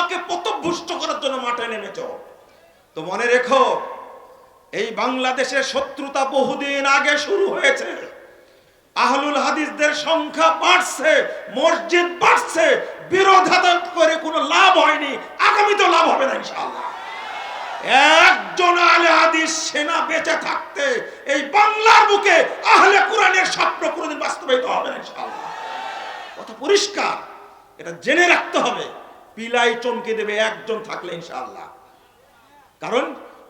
উম্মাকে পথভ্রষ্ট করার জন্য মাঠে নেমেছ। তো মনে রেখো, এই বাংলাদেশের শত্রুতা বহুদিন আগে শুরু হয়েছে। আহলুল হাদিসদের সংখ্যা বাড়ছে, মসজিদ বাড়ছে বিরোধাতা করে কোনো লাভ হয়নি, আগামী তো লাভ হবে না ইনশাআল্লাহ। একজন আলে হাদিস সেনা বেঁচে থাকতে এই বাংলার বুকে আহলে কোরআনের স্বপ্ন কোনোদিন বাস্তবায়িত হবে না ইনশাআল্লাহ। কথা পরিষ্কার, এটা জেনে রাখতে হবে। পিলাই চমকে দেবে, একজন থাকলে ইনশাআল্লাহ। কারণ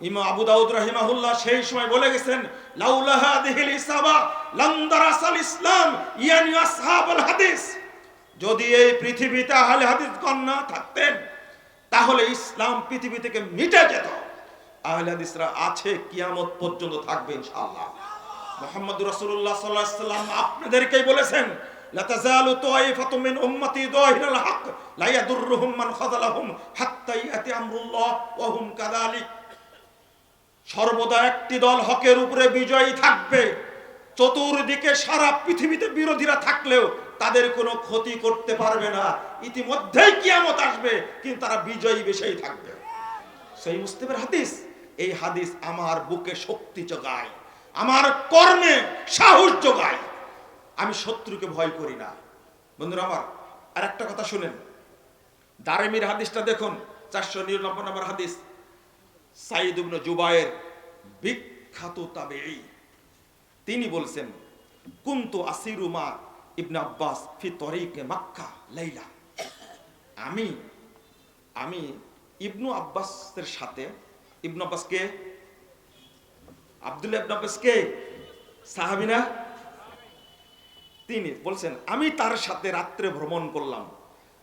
ইমা আবু দাউদ রাহিমাহুল্লাহ সেই সময় বলে গেছেন, লাউলা হাদিহিল ইসাবা লাম দারাসাল ইসলাম ইয়ানি আসহাবুল হাদিস। যদি এই পৃথিবীতে আহলে হাদিসগণ না থাকতেন, তাহলে ইসলাম পৃথিবী থেকে মিটে যেত। আহলে হাদিসরা আছে, কিয়ামত পর্যন্ত থাকবে ইনশাআল্লাহ। মুহাম্মদ রাসূলুল্লাহ সাল্লাল্লাহু আলাইহি সাল্লাম আপনাদেরকেই বলেছেন সর্বদা একটি দল হকের উপরে বিজয়ী থাকবে। চতুর্দিকে সারা পৃথিবীতে বিরোধীরা থাকলেও তাদের কোনো ক্ষতি করতে পারবে না। ইতিমধ্যেই কিয়ামত আসবে, কিন্তু তারা বিজয়ী বেশেই থাকবে। সেই মুস্তিমের হাদিস, এই হাদিস আমার বুকে শক্তি যোগায়, আমার কর্মে সাহস যোগায়। আমি শত্রুকে ভয় করি না। বন্ধুরা আমার আর একটা কথা শুনেন। দারেমির হাদিসটা দেখুন, চারশো নিরানব্বই নম্বর হাদিস। সাইদ ইবনে জুবায়ের বিখ্যাত তাবেঈ। তিনি বলছেন, কুন্তু আসিরু মা ইবনে আব্বাস ফি তরিকে মাক্কা লাইলা। আমি আমি ইবনু আব্বাসের সাথে, ইবনু আব্বাস কে? আব্দুল্লাহ ইবনু আব্বাস কে? সাহাবী না? তিনি বলছেন, আমি তার সাথে রাত্রে ভ্রমণ করলাম।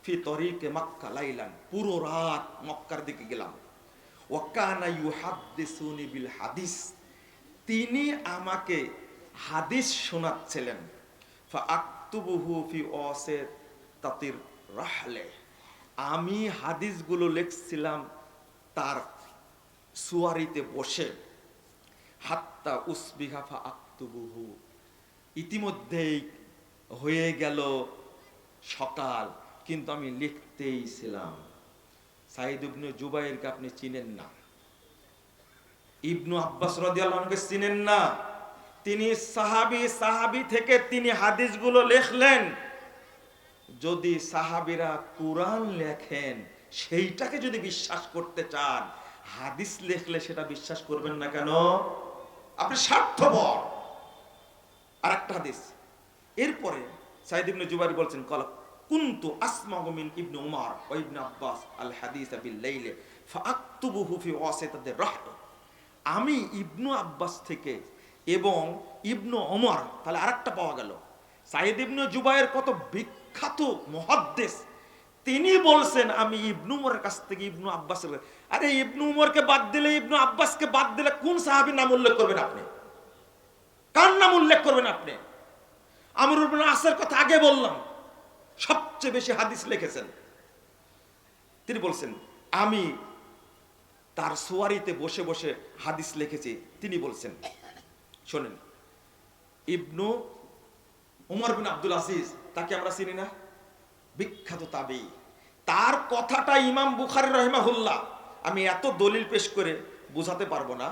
ফি তরিকে মাক্কা লাইলান, পুরো রাত মক্কার দিকে গেলাম। ওয়াকানা ইউহাদ্দিসুনি বিল হাদিস। তিনি আমাকে হাদিস শোনাচ্ছিলেন। ফা আক্তুবুহু ফি ওয়াসে তাতির রাহলে। আমি হাদিসগুলো লিখছিলাম তার সুয়ারিতে বসে। হাত্তা উসবিহা ফা আক্তুবুহু। ইতিমধ্যেই হয়ে গেল সকাল, কিন্তু আমি লিখতেই ছিলাম। সাইদ ইবনু জুবাইরকে আপনি চিনেন না। ইবনু আব্বাস রাদিয়াল্লাহুকে চিনেন না। তিনি সাহাবি সাহাবি থেকে তিনি হাদিসগুলো লেখলেন। যদি সাহাবিরা কোরআন লেখেন, সেইটাকে যদি বিশ্বাস করতে চান, হাদিস লেখলে সেটা বিশ্বাস করবেন না কেন? আপনি স্বার্থপর। আর একটা হাদিস। এরপরে সাইদ ইবনে জুবাইর বলছেন, কল কুনতু আসমাউ মিন ইবনে উমার ওয়া ইবনে আব্বাস আল হাদিস বিল লাইলে ফাআকতুবুহু ফি ওয়াসিতাতির রাহব আমি ইবনু আব্বাস থেকে এবং ইবনু ওমর তাহলে আরেকটা পাওয়া গেল। সাইদ ইবনু জুবাইর কত বিখ্যাত মুহাদ্দিস, তিনি বলছেন, আমি ইবনু উমরের কাছ থেকে ইবনু আব্বাসের আরে, ইবনু উমরকে বাদ দিলে, ইবনু আব্বাসকে বাদ দিলে কোন সাহাবীর নাম উল্লেখ করবেন আপনি? কার নাম উল্লেখ করবেন আপনি? আমর ইবনে আসের কথা আগে বললাম। সবচেয়ে বেশি হাদিস লিখেছেন। তিনি বলছেন, আমি তার সোয়ারিতে বসে বসে হাদিস লিখেছি, তিনি বলছেন, শোনেন, ইবনু উমর বিন আব্দুল আজিজ, তাকে আমরা চিনি না? বিখ্যাত তাবেই। তার কথাটা ইমাম বুখারি রহিমাহুল্লাহ। আমি এত দলিল পেশ করে বোঝাতে পারব না।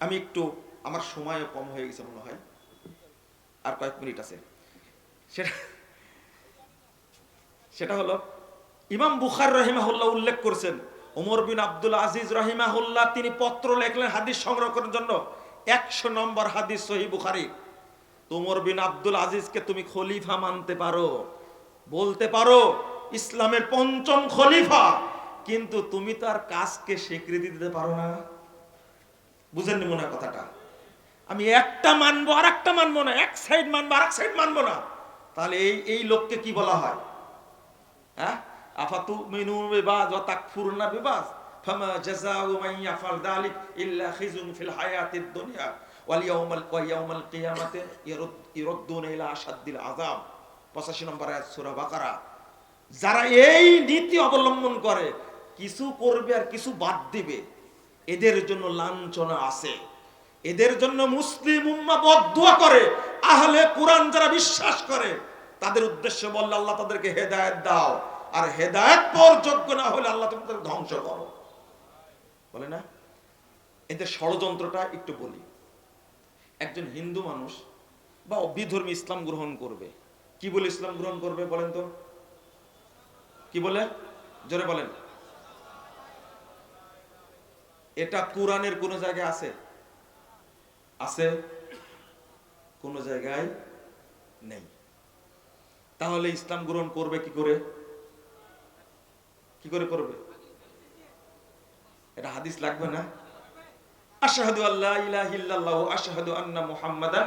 আমি একটু, আমার সময়ও কম হয়ে গেছে মনে হয়। আর কয়েক মিনিট আছে। সেটা সেটা হলো, ইমাম বুখার রহিমাহুল্লাহ উল্লেখ করছেন ওমর বিন আব্দুল আজিজ রহিমাহুল্লাহ তিনি পত্র লেখলেন, হাদিস সংগ্রহ করার জন্য। একশো নম্বর হাদিস সহি বুখারি। তোমর বিন আব্দুল আজিজকে তুমি খলিফা মানতে পারো, বলতে পারো, ইসলামের পঞ্চম খলিফা। কিন্তু তুমি তার কাজকে স্বীকৃতি দিতে পারো না। বুঝেননি মনে কথাটা? আমি একটা মানবো আর একটা মানবো না, এক সাইড মানবো আর এক সাইড মানবো না। তাহলে এই এই লোককে কি বলা হয়? হ্যাঁ? আফাতু ফিল ইলা আশাদ্দিল আযাব। 85 নম্বর বাকারা। যারা এই নীতি অবলম্বন করে, কিছু করবে আর কিছু বাদ দিবে, এদের জন্য লাঞ্ছনা আছে। এদের জন্য মুসলিম উম্মা বদুয়া করে, আহলে কোরআন যারা বিশ্বাস করে, তাদের উদ্দেশ্য বললে আল্লাহ তাদেরকে হেদায়েত দাও। আর হেদায়ত পর যোগ্য না হলে আল্লাহ তোমাদের ধ্বংস করো। বলে না? এদের ষড়যন্ত্রটা একটু বলি। একজন হিন্দু মানুষ বা বিধর্মী ইসলাম গ্রহণ করবে। কি বলে ইসলাম গ্রহণ করবে বলেন তো? কি বলে? জোরে বলেন। এটা কোরআনের কোন জায়গায় আছে? আছে? কোন জায়গায় নেই। তাহলে ইসলাম গ্রহণ করবে কি করে? কি করে করবে? এটা হাদিস লাগবে না? আল্লাহ আন্না মুহাম্মাদান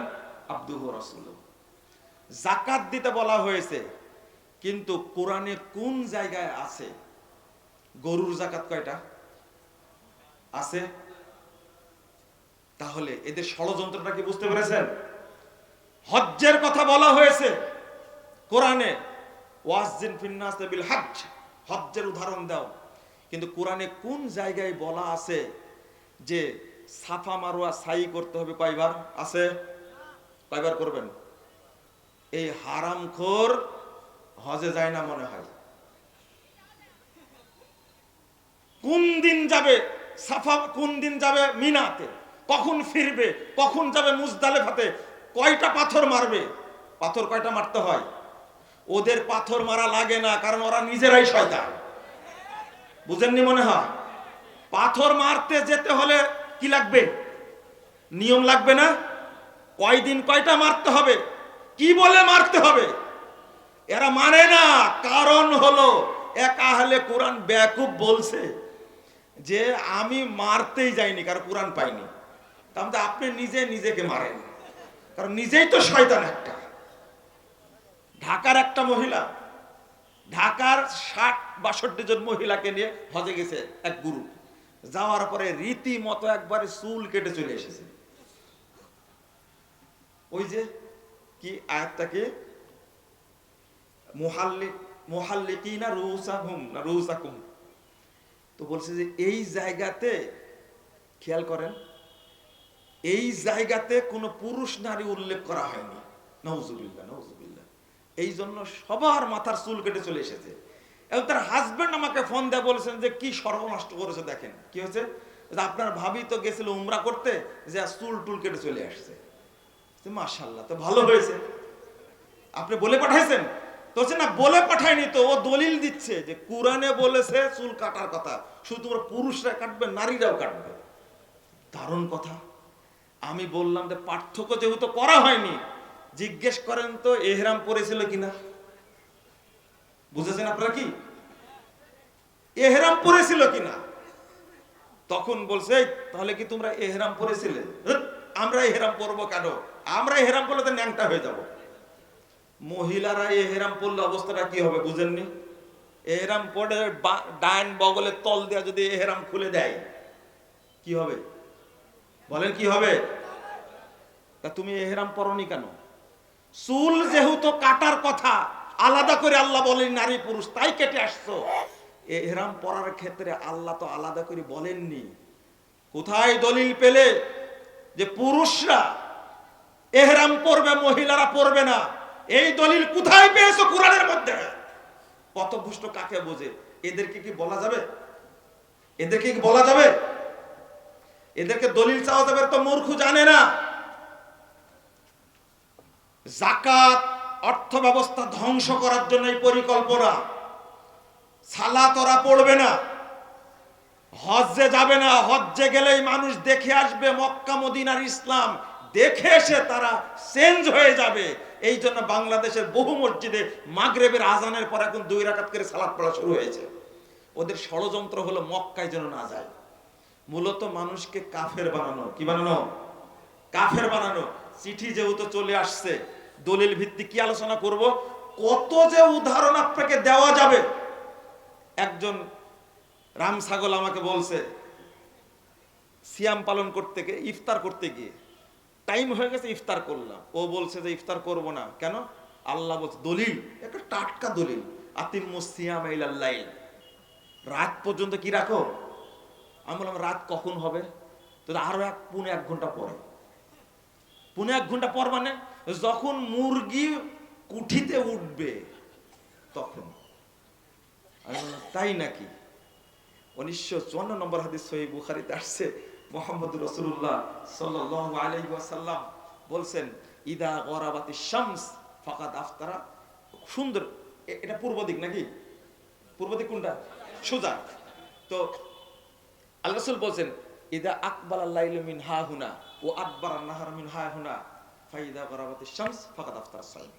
যাকাত দিতে বলা হয়েছে, কিন্তু কোরআনে কোন জায়গায় আছে? গরুর জাকাত কয়টা? আছে? তাহলে এদের ষড়যন্ত্রটা কি বুঝতে পেরেছেন? হজ্জের কথা বলা হয়েছে কোরআনে বিল হজ্জ। হজ্জের উদাহরণ দাও। কিন্তু কোরআনে কোন জায়গায় বলা আছে যে সাফা মারোয়া সাই করতে হবে কয়বার? আছে? কয়বার করবেন? এই হারামখোর হজে যায় না মনে হয়। কোন দিন যাবে সাফা, কোন দিন যাবে মিনাতে? কখন ফিরবে, কখন যাবে মুজদালেফাতে, কয়টা পাথর মারবে? পাথর কয়টা মারতে হয়? ওদের পাথর মারা লাগে না, কারণ ওরা নিজেরাই শয়তান। বুঝেননি মনে হয়? পাথর মারতে যেতে হলে কি লাগবে? নিয়ম লাগবে না? কয়দিন কয়টা মারতে হবে? কি বলে মারতে হবে? এরা মানে না, কারণ হলো, এক আহলে কোরআন ব্যাকুব বলছে যে, আমি মারতেই যাইনি কারণ কোরআন পাইনি। তাহলে আপনি নিজে নিজেকে মারেন। কারণ নিজেই তো শয়তান একটা। ঢাকার একটা মহিলা, ঢাকার ষাট বাষট্টি জন মহিলাকে নিয়ে হজে গেছে এক গুরু যাওয়ার পরে রীতিমতো একবারে চুল কেটে চলে এসেছে। ওই যে কি আয়াতটাকে মোহাল্লিক মোহাল্লিকি না রুসাহুম, না রুসাকুম। তো বলছে যে এই জায়গাতে খেয়াল করেন এই জায়গাতে কোনো পুরুষ নারী উল্লেখ করা হয়নি। নওজুবিল্লাহ নওজুবিল্লাহ এই জন্য সবার মাথার চুল কেটে চলে এসেছে। এবং তার হাজবেন্ড আমাকে ফোন দেয় বলেছেন যে, কি সর্বনষ্ট করেছে দেখেন। কি হয়েছে? আপনার ভাবি তো গেছিল উমরা করতে, যে চুল টুল কেটে চলে আসছে। মাশাল্লাহ তো ভালো হয়েছে। আপনি বলে পাঠাইছেন? তো হচ্ছে না, বলে পাঠায়নি তো, ও দলিল দিচ্ছে যে কোরআনে বলেছে চুল কাটার কথা। শুধু পুরুষরা কাটবে, নারীরাও কাটবে। দারুণ কথা। আমি বললাম যে পার্থক্য যেহেতু করা হয়নি জিজ্ঞেস করেন তো এহরাম পরেছিল কিনা? বুঝেছেন আপনারা কি? এহরাম পরেছিল কিনা? তখন বলছে "এই, তাহলে কি তোমরা এহরাম পরেছিলে "ধ্যাৎ, আমরা এহরাম পরবো কেন? আমরা এহরাম পরলে তো ন্যাংটা হয়ে যাব। মহিলারা এহরাম পরলে অবস্থাটা কি হবে বুঝেননি? এহরাম পরে ডান বগলের তল দেওয়া যদি এহরাম খুলে দেয় কি হবে? বলেন কি হবে? তা তুমি এহরাম পরনি কেন? চুল যেহেতু কাটার কথা, আলাদা করে আল্লাহ বলেন নারী পুরুষ, তাই কেটে আসছো। এহরাম পরার ক্ষেত্রে আল্লাহ তো আলাদা করে বলেননি। কোথায় দলিল পেলে? যে পুরুষরা এহরাম পরবে মহিলারা পরবে না। এই দলিল কোথায় পেয়েছ কোরআনের মধ্যে? পথভুষ্ট কাকে বোঝে? এদেরকে কি বলা যাবে? এদেরকে কি বলা যাবে? এদেরকে দলিল চাওয়া যাবে তো মূর্খ, জানে না। জাকাত অর্থ ব্যবস্থা ধ্বংস করার জন্য এই পরিকল্পনা। সালা তোরা পড়বে না। হজ্জে যাবে না। হজ্জে গেলেই মানুষ দেখে আসবে মক্কা, মদিনার ইসলাম। দেখে এসে তারা চেঞ্জ হয়ে যাবে। এই জন্য বাংলাদেশের বহু মসজিদে মাগরেবের আজানের পর এখন দুই রাকাত করে সালাত পড়া শুরু হয়েছে। ওদের ষড়যন্ত্র হলো মক্কায় যেন না যায়। মূলত মানুষকে কাফের বানানো। কি বানানো? কাফের বানানো। চিঠি যেহেতু চলে আসছে, দলিল ভিত্তিক কি আলোচনা করব? কত যে উদাহরণ আপনাকে দেওয়া যাবে। একজন রাম ছাগল আমাকে বলছে, সিয়াম পালন করতে গিয়ে, ইফতার করতে গিয়ে, টাইম হয়ে গেছে, ইফতার করলাম। ও বলছে যে ইফতার করব না। কেন? আল্লাহ বলছে, দলিল, একটা টাটকা দলিল। আতিম সিয়াম রাত পর্যন্ত কি রাখো? আমি বললাম, রাত কখন হবে? তো আরও এক, পুনে এক ঘণ্টা পরে। পুনে এক ঘণ্টা পর মানে যখন মুরগি কুঠিতে উঠবে তখন। তাই নাকি? উনিশশো চুয়ান্ন নম্বর হাদিস সহি বুখারিতে আসছে, মোহাম্মদ রসুল্লাহ সাল্লাহ আলাইহি বলছেন, ইদা গরাবাতি শামস ফাকাদ আফতারা। সুন্দর এটা পূর্ব দিক নাকি? পূর্ব দিক কোনটা? সোজা। তো আল্লাহ রাসূল বলছেন, ইদা আকবাল আল্লাইল মিন হা হুনা ও আকবার নাহার মিন হা হুনা ফাইদা গরাবাতি শামস ফাকাদ আফতারা সাইম.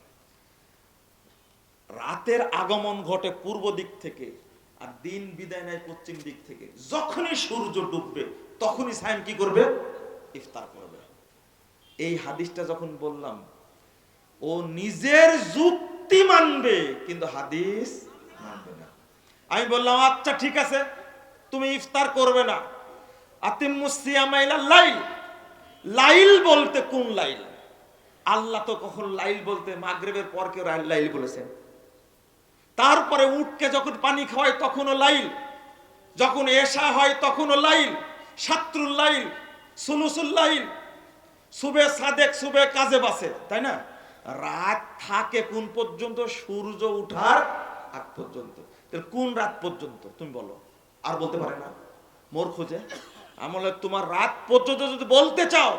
রাতের আগমন ঘটে পূর্ব দিক থেকে আর দিন বিদায় নেয় পশ্চিম দিক থেকে। যখনই সূর্য ডুববে, তখনই সাইম কি করবে? ইফতার করবে। এই হাদিসটা যখন বললাম, ও নিজের যুক্তি মানবে, কিন্তু হাদিস মানবে না। আমি বললাম আচ্ছা ঠিক আছে। তুমি ইফতার করবে না। লাইল। লাইল বলতে কোন লাইল? আল্লাহ তো কখন লাইল বলতে মাগরেবের পর কেউ লাইল- বলেছেন। তারপরে উঠকে যখন পানি খাওয়ায় তখনও লাইল। যখন এশা হয় তখনও লাইল। সাত্রুল লাইল সুলুসুল লাইল। সুবে সাদেক, সুবে কাজে বাসে, তাই না? রাত থাকে কোন পর্যন্ত? সূর্য উঠার আগ পর্যন্ত। কোন রাত পর্যন্ত? তুমি বলো। আর বলতে পারে না। মোর খোঁজে। আমলে তোমার রাত পর্যন্ত যদি বলতে চাও,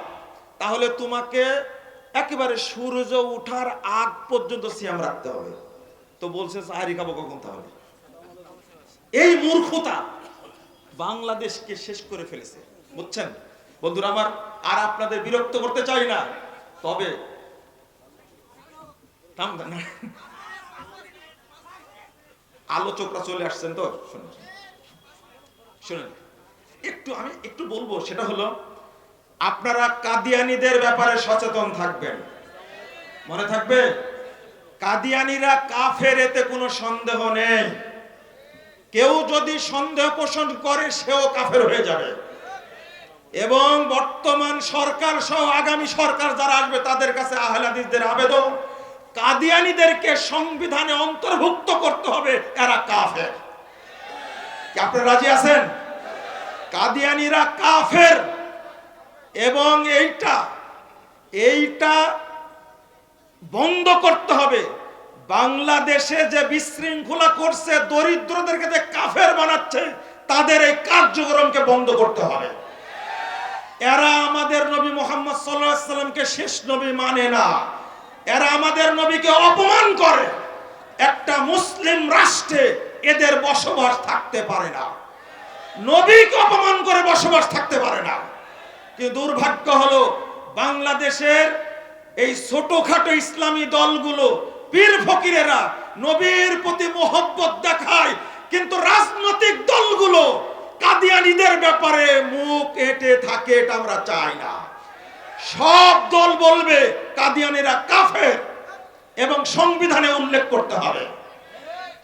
তাহলে তোমাকে একেবারে সূর্য উঠার আগ পর্যন্ত সিয়াম রাখতে হবে। তো বলছে সাহারি খাব কখন তাহলে? এই মূর্খতা বাংলাদেশকে শেষ করে ফেলেছে। বুঝছেন? বন্ধুরা আমার, আর আপনাদের বিরক্ত করতে চাই না। তবে। আলোচকরা চলে আসছেন তো? শুনুন। শুনুন। একটু আমি একটু বলব, সেটা হলো, আপনারা কাদিয়ানিদের ব্যাপারে সচেতন থাকবেন। মনে থাকবে? কাদিয়ানিরা কাফের, এতে কোনো সন্দেহ নেই। কেউ যদি সন্দেহ পোষণ করে, সেও কাফের হয়ে যাবে। এবং বর্তমান সরকার সহ আগামী সরকার যারা আসবে, তাদের কাছে আহলাদিসদের আবেদন, কাদিয়ানিদেরকে সংবিধানে অন্তর্ভুক্ত করতে হবে, এরা কাফের। আপনারা রাজি আছেন? কাদিয়ানিরা কাফের। এবং এইটা এইটা বন্ধ করতে হবে। বাংলাদেশে যে বিশৃঙ্খলা করছে, দরিদ্রদেরকে যে কাফের বানাচ্ছে, তাদের এই কার্যক্রমকে বন্ধ করতে হবে। এরা আমাদের নবী মোহাম্মদ সাল্লামকে শেষ নবী মানে না। এরা আমাদের নবীকে অপমান করে। একটা মুসলিম রাষ্ট্রে এদের বসবাস থাকতে পারে না। নবীকে অপমান করে বসবাস থাকতে পারে না। কিন্তু দুর্ভাগ্য হলো, বাংলাদেশের এই ছোটখাটো ইসলামী দলগুলো, পীর ফকিরেরা নবীর প্রতি মোহব্বত দেখায়, কিন্তু রাজনৈতিক দলগুলো কাদিয়ানিদের ব্যাপারে মুখ এটে থাকে, এটা আমরা চাই না। সব দল বলবে, কাদিয়ানিরা কাফের, এবং সংবিধানে উল্লেখ করতে হবে।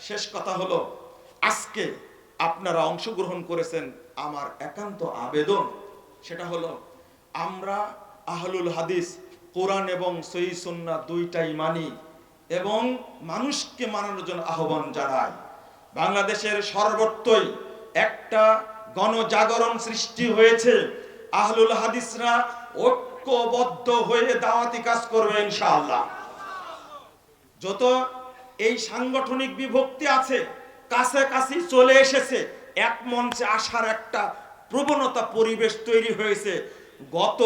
শেষ কথা হলো, আজকে আপনারা অংশগ্রহণ করেছেন আমার একান্ত আবেদন। সেটা হলো, আমরা আহলুল হাদিস, কোরআন এবং সহি সুন্না দুইটাই মানি এবং মানুষকে মানানোর জন্য আহ্বান জানাই। বাংলাদেশের সর্বত্রই একটা গণজাগরণ সৃষ্টি হয়েছে। আহলুল হাদিসরা ঐক্যবদ্ধ হয়ে দাওয়াতি কাজ করবে ইনশাআল্লাহ। যত এই সাংগঠনিক বিভক্তি আছে, কাছাকাছি চলে এসেছে। এক মঞ্চে আসার একটা প্রবণতা পরিবেশ তৈরি হয়েছে। গত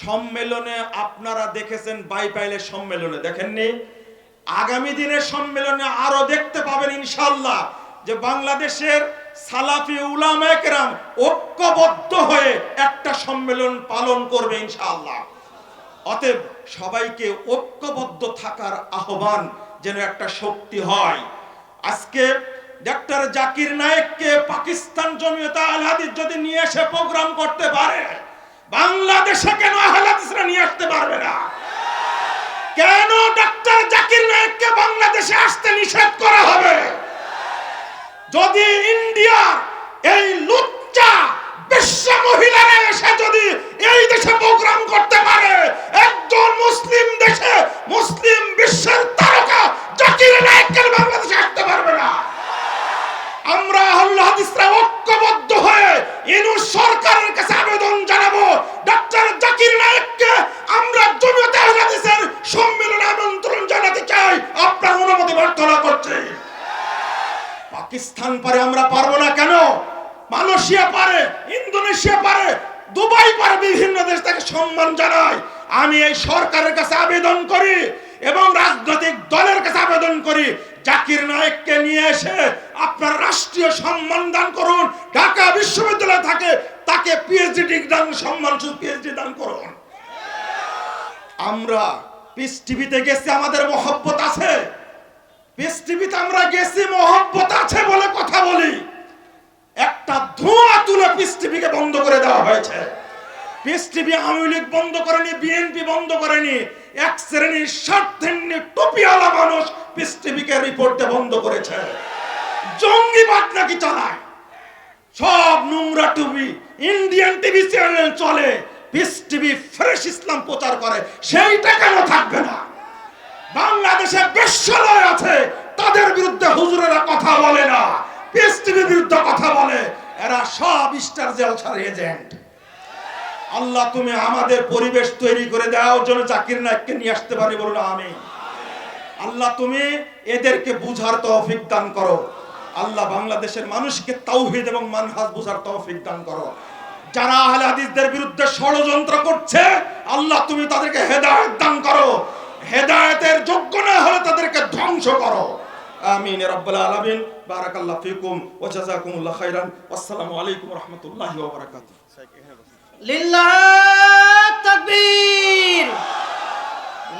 সম্মেলনে আপনারা দেখেছেন বাইপাইলের সম্মেলনে, দেখেননি? আগামী দিনের সম্মেলনে আরও দেখতে পাবেন ইনশাল্লাহ যে বাংলাদেশের সালাফি উলামা একরাম ঐক্যবদ্ধ হয়ে একটা সম্মেলন পালন করবে ইনশাআল্লাহ। অতএব সবাইকে ঐক্যবদ্ধ থাকার আহ্বান যেন একটা শক্তি হয়। আজকে ডক্টর জাকির নায়েককে পাকিস্তান জমিয়ত আল হাদিস যদি নিয়ে এসে প্রোগ্রাম করতে পারে, বাংলাদেশে কেন আহলে হাদিসরা নিয়ে আসতে পারবে না? কেন ডাক্তার জাকির নায়েককে বাংলাদেশে আসতে নিষেধ করা হবে? যদি ইন্ডিয়ার এই লুচ্চা বিশ্ব মহিলারা এসে যদি এই দেশে প্রোগ্রাম করতে পারে একজন মুসলিম দেশে, মুসলিম বিশ্বের তারকা জাকির নায়েকের বাংলাদেশে আসতে পারবে না। আমরা আল্লাহ হাদিসরা ঐক্যবদ্ধ হয়ে ইনু সরকারের কাছে আবেদন জানাব ডক্টর জাকির নায়েককে আমরা জমিয়তে হাদিসের সম্মেলনে আমন্ত্রণ জানাতে চাই। আপনার অনুমতি প্রার্থনা করছি। পাকিস্তান মালয়েশিয়া পারে, ইন্দোনেশিয়া পারে, দুবাই পারে, বিভিন্ন দেশ তাকে সম্মান জানায়। আমি এই সরকারের কাছে আবেদন করি এবং রাজনৈতিক দলের কাছে আবেদন করি। জাকির নায়েককে নিয়ে এসে আপনার রাষ্ট্রীয় সম্মান দান করুন, ঢাকা বিশ্ববিদ্যালয় থাকে, তাকে পিএইচডি ডিগ্রি দান, সম্মান পিএইচডি দান করুন। আমরা পিস টিভিতে গেছি, আমাদের মহব্বত আছে। পিস টিভিতে আমরা গেছি, মহব্বত আছে বলে কথা বলি। একটা ধোঁয়া তুলে পিস টিভিকে বন্ধ করে দেওয়া হয়েছে। পিস টিভি আওয়ামী লীগ বন্ধ করেনি, বিএনপি বন্ধ করেনি, এক শ্রেণির স্বার্থেন্নি টুপিওয়ালা মানুষ পিস টিভিকে রিপোর্টে বন্ধ করেছে। জঙ্গিবাদ নাকি চালায়? সব নোংরা টিভি ইন্ডিয়ান টিভি চ্যানেল চলে, পিস টিভি ফ্রেশ ইসলাম প্রচার করে, সেইটা কেন থাকবে না? বাংলাদেশে বেশ্যালয় আছে, তাদের বিরুদ্ধে হুজুরেরা কথা বলে না। পিস বিরুদ্ধে কথা বলে, এরা সব স্টার জলসার এজেন্ট আল্লাহ, তুমি আমাদের পরিবেশ তৈরি করে দাও জন্য জাকির নায়ককে নিয়ে আসতে পারি বলুন আমি আল্লাহ, তুমি এদেরকে বুঝার তৌফিক দান করো। আল্লাহ, বাংলাদেশের মানুষকে তাওহিদ এবং মানহাজ বুঝার তৌফিক দান করো। যারা আহলে হাদিসদের বিরুদ্ধে ষড়যন্ত্র করছে, আল্লাহ, তুমি তাদেরকে হেদায়েত দান করো। হেদায়েতের যোগ্য না হলে তাদেরকে ধ্বংস করো। আমিন রাব্বাল আলামিন। বারাকাল্লাহু ফিকুম ওয়া জাযাকুমুল্লাহু খাইরান আসসালামু আলাইকুম রাহমাতুল্লাহি ওয়া বারাকাতুহু। লিল্লাহ তাকবীর।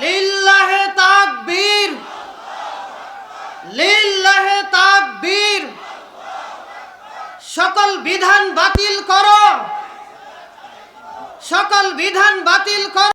লিল্লাহ তাকবীর। লিল্লাহ তাকবীর। সকল বিধান বাতিল করো। সকল বিধান বাতিল করো।